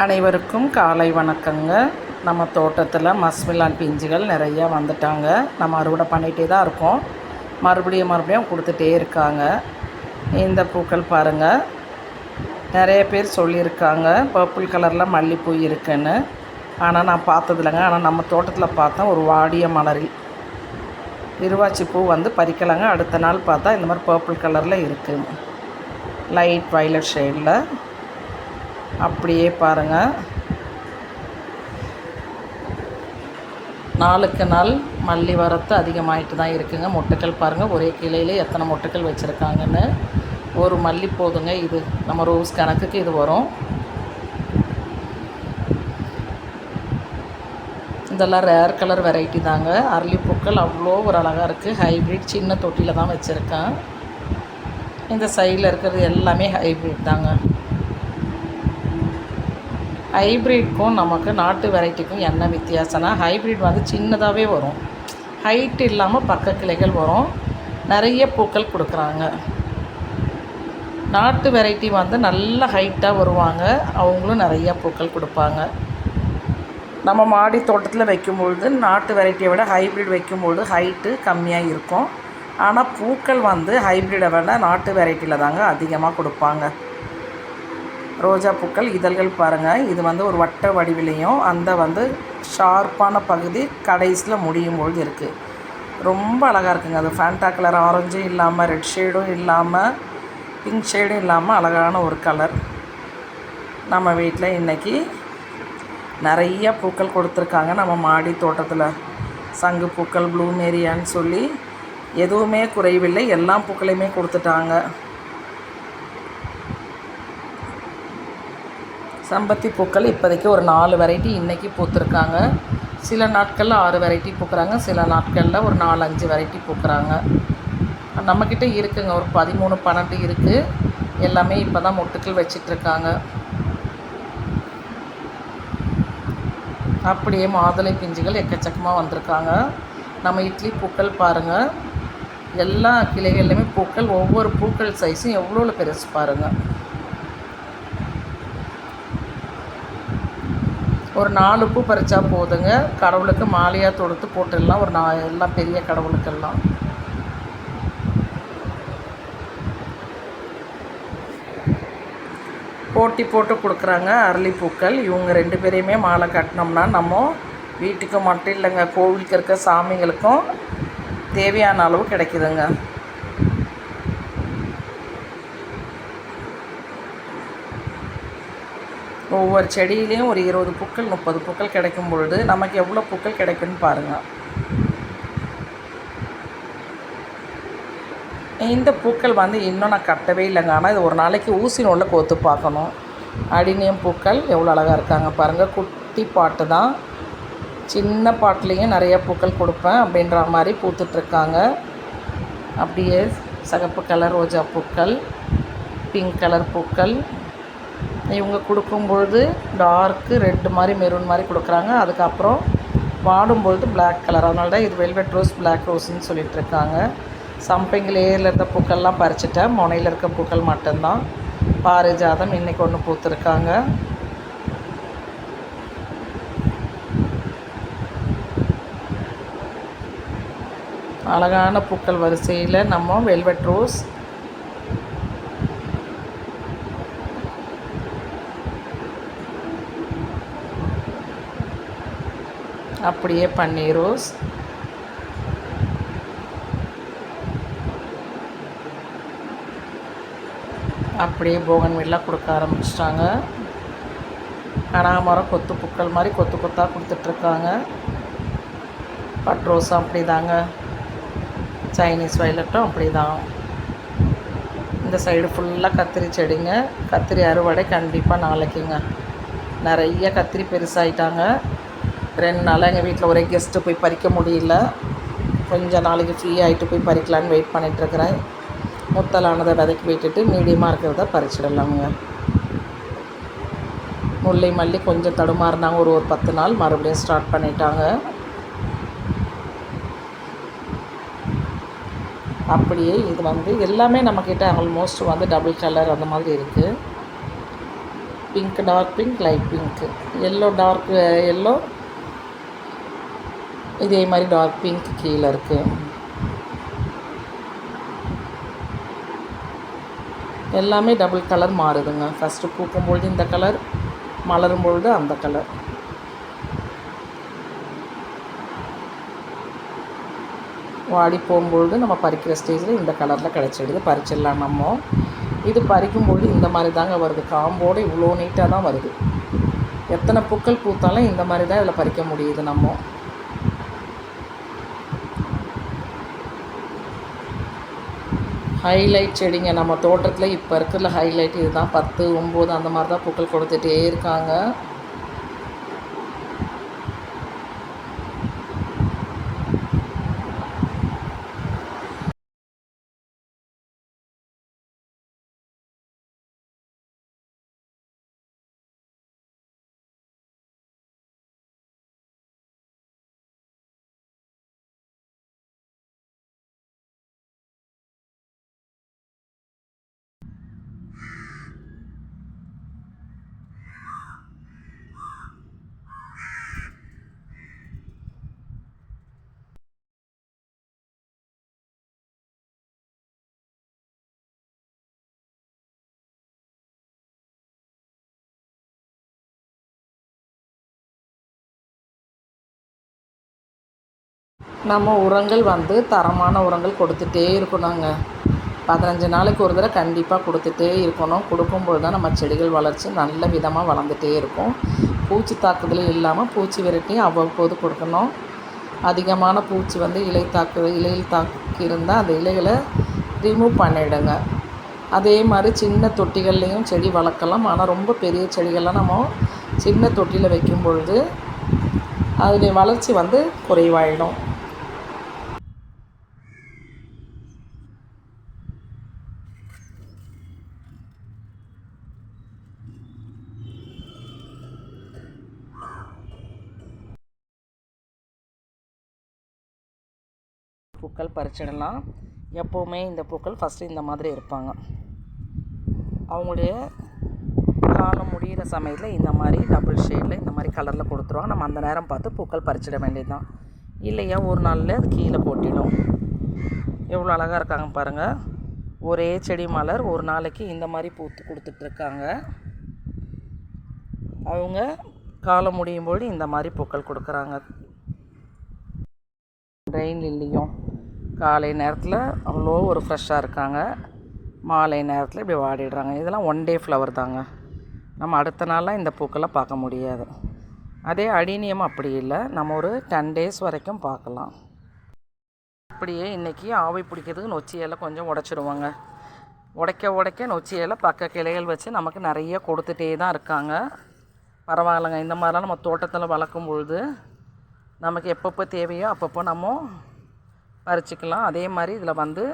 அனைவருக்கும் காலை வணக்கங்க. நம்ம தோட்டத்தில் மஸ்மிலான் பிஞ்சுகள் நிறையா வந்துட்டாங்க. நம்ம அறுவடை பண்ணிகிட்டே தான் இருக்கோம். மறுபடியும் மறுபடியும் கொடுத்துட்டே இருக்காங்க. இந்த பூக்கள் பாருங்கள் நிறைய பேர் சொல்லியிருக்காங்க. பர்பிள் கலரில் மல்லிப்பூ இருக்குன்னு. ஆனால் நான் பார்த்ததில்லைங்க ஆனால் நம்ம தோட்டத்தில் பார்த்தா ஒரு வாடிய மலரி இருவாச்சி பூ வந்து பறிக்கலாங்க. அடுத்த நாள் பார்த்தா இந்த மாதிரி பர்பிள் கலரில் இருக்குது லைட் வயலட் ஷேடில். அப்படியே பாருங்கள் நாளுக்கு நாள் மல்லி வரத்து அதிகமாகிட்டு தான் இருக்குங்க. மொட்டுக்கள் பாருங்கள் ஒரே கிளையிலே எத்தனை மொட்டுக்கள் வச்சுருக்காங்கன்னு. ஒரு மல்லி போதுங்க இது. நம்ம ரோஸ் கணக்குக்கு இது வரும். இதெல்லாம் ரேர் கலர் வெரைட்டி தாங்க. அரளிப்பூக்கள் அவ்வளோ ஒரு அழகாக இருக்குது ஹைப்ரிட் சின்ன தொட்டியில் தான் வச்சுருக்கேன். இந்த சைடில் இருக்கிறது எல்லாமே ஹைப்ரிட் தாங்க. ஹைப்ரிட்க்கும் நமக்கு நாட்டு வெரைட்டிக்கும் என்ன வித்தியாசம்னா ஹைப்ரிட் வந்து சின்னதாகவே வரும். ஹைட் இல்லாமல் பக்க கிளைகள் வரும். நிறைய பூக்கள் கொடுக்குறாங்க. நாட்டு வெரைட்டி வந்து நல்ல ஹைட்டாக வருவாங்க. அவங்களும் நிறைய பூக்கள் கொடுப்பாங்க. நம்ம மாடி தோட்டத்தில் வைக்கும்பொழுது நாட்டு வெரைட்டியை விட ஹைப்ரிட் வைக்கும்பொழுது ஹைட்டு கம்மியாக இருக்கும். ஆனால் பூக்கள் வந்து ஹைப்ரிடை விட நாட்டு வெரைட்டியில் தாங்க அதிகமாக கொடுப்பாங்க. ரோஜா பூக்கள் இதழ்கள் பாருங்கள் இது வந்து ஒரு வட்ட வடிவிலையும் அந்த வந்து ஷார்ப்பான பகுதி கடைசியில் முடியும் பொழுது இருக்குது ரொம்ப அழகாக இருக்குங்க. அது ஃபேண்டா கலர் ஆரஞ்சும் இல்லாமல் ரெட் ஷேடும் இல்லாமல் பிங்க் ஷேடும் இல்லாமல் அழகான ஒரு கலர் நம்ம வீட்டில் இன்றைக்கி நிறைய பூக்கள் கொடுத்துருக்காங்க. நம்ம மாடி தோட்டத்தில் சங்கு பூக்கள் ப்ளூமேரியான்னு சொல்லி எதுவுமே குறைவில்லை. எல்லா பூக்களையுமே கொடுத்துட்டாங்க. சம்பத்தி பூக்கள் இப்போதைக்கு ஒரு நாலு வெரைட்டி இன்றைக்கி பூத்துருக்காங்க. சில நாட்களில் ஆறு வெரைட்டி பூக்குறாங்க. சில நாட்களில் ஒரு நாலு அஞ்சு வெரைட்டி பூக்குறாங்க. நம்மக்கிட்ட இருக்குங்க. ஒரு பதிமூணு பன்னெண்டு இருக்குது எல்லாமே இப்போ தான் மொட்டுக்கள் வச்சிட்ருக்காங்க. அப்படியே மாதுளை பிஞ்சுகள் எக்கச்சக்கமாக வந்திருக்காங்க. நம்ம இட்லி பூக்கள் பாருங்கள் எல்லா கிளைகள்லையுமே பூக்கள் ஒவ்வொரு பூக்கள் சைஸும் எவ்வளோ பெருசு பாருங்கள் ஒரு நாலு பூ பறித்தா போதுங்க. கடவுளுக்கு மாலையாக தொடுத்து போட்டுடலாம். ஒரு நா எல்லாம் பெரிய கடவுளுக்கெல்லாம். போட்டி போட்டு கொடுக்குறாங்க அரளிப்பூக்கள் இவங்க ரெண்டு பேரையுமே மாலை கட்டினோம்னா நம்ம வீட்டுக்கு மட்டும் இல்லைங்க. கோவிலுக்கு இருக்க சாமிங்களுக்கும் தேவையான அளவு கிடைக்குதுங்க. ஒவ்வொரு செடியிலையும் ஒரு இருபது பூக்கள் முப்பது பூக்கள் கிடைக்கும் பொழுது நமக்கு எவ்வளோ பூக்கள் கிடைக்குன்னு பாருங்கள் இந்த பூக்கள் வந்து இன்னும் நான் கட்டவே இல்லைங்க. ஆனால் இது ஒரு நாளைக்கு ஊசி நூலில் கோத்து பார்க்கணும். அடினியம் பூக்கள் எவ்வளோ அழகாக இருக்காங்க பாருங்கள் குட்டி பாட்டு தான். சின்ன பாட்டுலேயும் நிறைய பூக்கள் கொடுப்பேன் அப்படின்ற மாதிரி பூத்துட்ருக்காங்க அப்படியே சகப்பு கலர் ரோஜா பூக்கள் பிங்க் கலர் பூக்கள் இவங்க கொடுக்கும்பொழுது டார்க்கு ரெட்டு மாதிரி மெரூன் மாதிரி கொடுக்குறாங்க. அதுக்கப்புறம் வாடும்பொழுது பிளாக் கலர் அதனால தான் இது வெல்வெட் ரோஸ் பிளாக் ரோஸ்ன்னு சொல்லிட்டு இருக்காங்க. சம்பிங் லேயரில் இருந்த பூக்கள்லாம் பறிச்சிட்டேன். முனையில் இருக்க பூக்கள் மட்டும்தான். பாரிஜாதம் இன்றைக்கி ஒன்று பூத்துருக்காங்க. அழகான பூக்கள் வரிசையில் நம்ம வெல்வெட் ரோஸ் அப்படியே பன்னீர் ரோஸ் அப்படியே போகன் கொடுக்க ஆரம்பிச்சிட்டாங்க. அனாமரம் கொத்து பூக்கள் மாதிரி கொத்து கொத்தாக கொடுத்துட்ருக்காங்க. பட் ரோஸும் அப்படி தாங்க சைனீஸ் வயலட்டும் அப்படி தான் இந்த சைடு ஃபுல்லாக கத்திரி செடிங்க. கத்திரி அறுவடை கண்டிப்பாக நாளைக்குங்க. நிறைய கத்திரி பெருசாகிட்டாங்க ரெண்டு நாளாக எங்கள் வீட்டில் ஒரே கெஸ்ட்டு போய் பறிக்க முடியல. கொஞ்சம் நாளைக்கு ஃப்ரீ ஆகிட்டு போய் பறிக்கலான்னு வெயிட் பண்ணிகிட்ருக்குறேன் முத்தலானதை விதைக்கி விட்டுட்டு மீடியமாக இருக்கிறத பறிச்சிடலாமுங்க. முல்லை மல்லி கொஞ்சம் தடுமாறினாங்க ஒரு ஒரு பத்து நாள் மறுபடியும் ஸ்டார்ட் பண்ணிட்டாங்க. அப்படியே இது வந்து எல்லாமே நம்மக்கிட்ட ஆல்மோஸ்ட் வந்து டபுள் கலர் அந்த மாதிரி இருக்குது pink dark pink light pink yellow dark yellow இதே மாதிரி டார்க் பிங்க் கீழே இருக்குது எல்லாமே டபுள் கலர் மாறுதுங்க. ஃபஸ்ட்டு பூக்கும் பொழுது இந்த கலர் மலரும் பொழுது அந்த கலர் வாடி போகும்பொழுது நம்ம பறிக்கிற ஸ்டேஜில் இந்த கலரில் கிடச்சிடுது பறிச்சிடலாம் நம்ம. இது பறிக்கும்பொழுது இந்த மாதிரி தாங்க வருது. காம்போடு இவ்வளோ நீட்டாக தான் வருது. எத்தனை பூக்கள் பூத்தாலும் இந்த மாதிரி தான் இதில் பறிக்க முடியுது நம்ம. ஹைலைட் செடிங்க. நம்ம தோட்டத்தில் இப்போ இருக்கிற ஹைலைட் இதுதான். பத்து ஒம்பது அந்த மாதிரி தான் பூக்கள் கொடுத்துட்டே இருக்காங்க. நம்ம உரங்கள் வந்து தரமான உரங்கள் கொடுத்துட்டே இருக்கணுங்க. பதினஞ்சு நாளைக்கு ஒரு தடவை கண்டிப்பாக கொடுத்துட்டே இருக்கணும். கொடுக்கும்போது தான் நம்ம செடிகள் வளர்ச்சி நல்ல விதமாக வளர்ந்துட்டே இருக்கும். பூச்சி தாக்குதல் இல்லாமல் பூச்சி விரட்டியும் அவ்வப்போது கொடுக்கணும். அதிகமான பூச்சி வந்து இலை தாக்கு இலையில் தாக்கி இருந்தால் அந்த இலைகளை ரிமூவ் பண்ணிவிடுங்க அதே மாதிரி சின்ன தொட்டிகள்லேயும் செடி வளர்க்கலாம். ஆனால் ரொம்ப பெரிய செடிகள்லாம் நம்ம சின்ன தொட்டியில் வைக்கும் பொழுது அதனுடைய வளர்ச்சி வந்து குறைவாயிடும். பூக்கள் பறிச்சிடலாம். எப்போவுமே இந்த பூக்கள் ஃபஸ்ட்டு இந்த மாதிரி இருப்பாங்க. அவங்களுடைய காலம் முடிகிற சமயத்தில் இந்த மாதிரி டபுள் ஷேடில் இந்த மாதிரி கலரில் கொடுத்துருவாங்க. நம்ம அந்த நேரம் பார்த்து பூக்கள் பறிச்சிட வேண்டியது தான் இல்லையா ஒரு நாளில் அது கீழே போட்டிடும் எவ்வளோ அழகாக இருக்காங்க பாருங்கள் ஒரே செடி மலர் ஒரு நாளைக்கு இந்த மாதிரி பூத்து கொடுத்துட்ருக்காங்க அவங்க காலம் முடியும் போது இந்த மாதிரி பூக்கள் கொடுக்குறாங்க. ரெயின் லில்லியும் காலை நேரத்தில் அவ்வளோ ஒரு ஃப்ரெஷ்ஷாக இருக்காங்க. மாலை நேரத்தில் இப்படி வாடிடுறாங்க. இதெல்லாம் ஒன் டே ஃப்ளவர் தாங்க. நம்ம அடுத்த நாளாக இந்த பூக்களை பார்க்க முடியாது. அதே அடினியம் அப்படி இல்லை. நம்ம ஒரு டென் டேஸ் வரைக்கும் பார்க்கலாம். அப்படியே இன்றைக்கி ஆவி பிடிக்கிறதுக்கு நொச்சி இலை கொஞ்சம் உடச்சிடுவாங்க உடைக்க உடைக்க நொச்சி இலை பக்க கிளைகள் வச்சு நமக்கு நிறைய கொடுத்துட்டே தான் இருக்காங்க. பரவாயில்லைங்க. இந்த மாதிரிலாம் நம்ம தோட்டத்தில் வளர்க்கும் பொழுது நமக்கு எப்பப்போ தேவையோ அப்பப்போ நம்ம பறிச்சிக்கலாம். அதே மாதிரி இதில் வந்து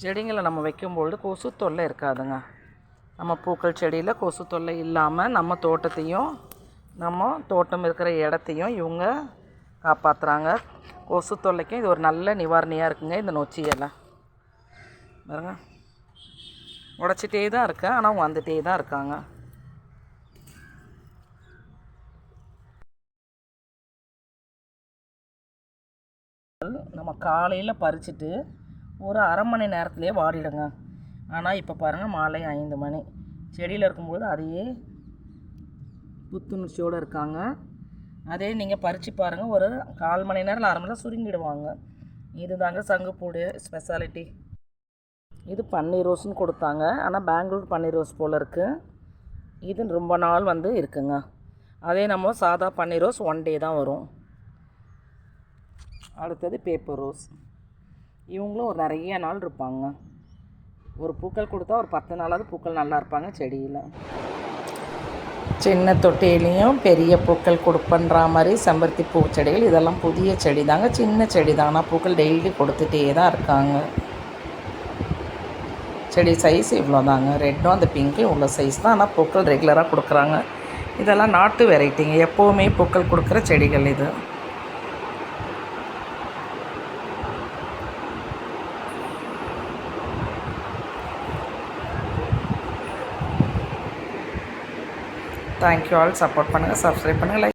செடிங்களை நம்ம வைக்கும்பொழுது கொசு தொல்லை இருக்காதுங்க. நம்ம பூக்கள் செடியில் கொசு தொல்லை இல்லாமல் நம்ம தோட்டத்தையும் நம்ம தோட்டம் இருக்கிற இடத்தையும் இவங்க காப்பாற்றுறாங்க கொசு தொல்லைக்கும் இது ஒரு நல்ல நிவாரணியாக இருக்குங்க இந்த நொச்சி இலை. பாருங்க. உடச்சிட்டே தான் இருக்கேன் ஆனால் வந்துகிட்டே வந்துட்டே தான் இருக்காங்க. நம்ம காலையில் பறிச்சுட்டு ஒரு அரை மணி நேரத்துலேயே வாடிடுங்க. ஆனால் இப்போ பாருங்கள் மாலை ஐந்து மணி. செடியில் இருக்கும்போது அதையே புத்துணர்ச்சியோடு இருக்காங்க. அதே நீங்கள் பறித்து பாருங்கள் ஒரு கால் மணி நேரம் அரை மணி நேரம் சுருங்கிடுவாங்க. இது தாங்க சங்குப்பூடைய ஸ்பெஷாலிட்டி இது பன்னீர் ரோஸ்னு கொடுத்தாங்க. ஆனால் பெங்களூர் பன்னீர் ரோஸ் போல் இருக்குது இது ரொம்ப நாள் வந்து இருக்குங்க. அதே நம்ம சாதா பன்னீர் ரோஸ் ஒன் டே தான் வரும். அடுத்தது பேப்பர் ரோஸ் இவங்களும் ஒரு நிறைய நாள் இருப்பாங்க. ஒரு பூக்கள் கொடுத்தா ஒரு பத்து நாளாவது பூக்கள் நல்லா இருப்பாங்க செடியில். சின்ன தொட்டிலையும் பெரிய பூக்கள் கொடுப்பன்ற மாதிரி செம்பருத்தி பூச்செடிகள் இதெல்லாம் புதிய செடி தாங்க சின்ன செடி தான் ஆனால் பூக்கள் டெய்லி கொடுத்துட்டே தான் இருக்காங்க. செடி சைஸ் இவ்வளோ தாங்க ரெட்டும் அந்த பிங்க்கும் இவ்வளோ சைஸ் தான். ஆனால் பூக்கள் ரெகுலராக கொடுக்குறாங்க. இதெல்லாம் நாட்டு வெரைட்டிங்க எப்போவுமே பூக்கள் கொடுக்குற செடிகள் இது. தேங்க்யூ ஆல் சப்போர்ட் பண்ணுங்கள் சப்ஸ்கிரைப் பண்ணுங்கள் லைக்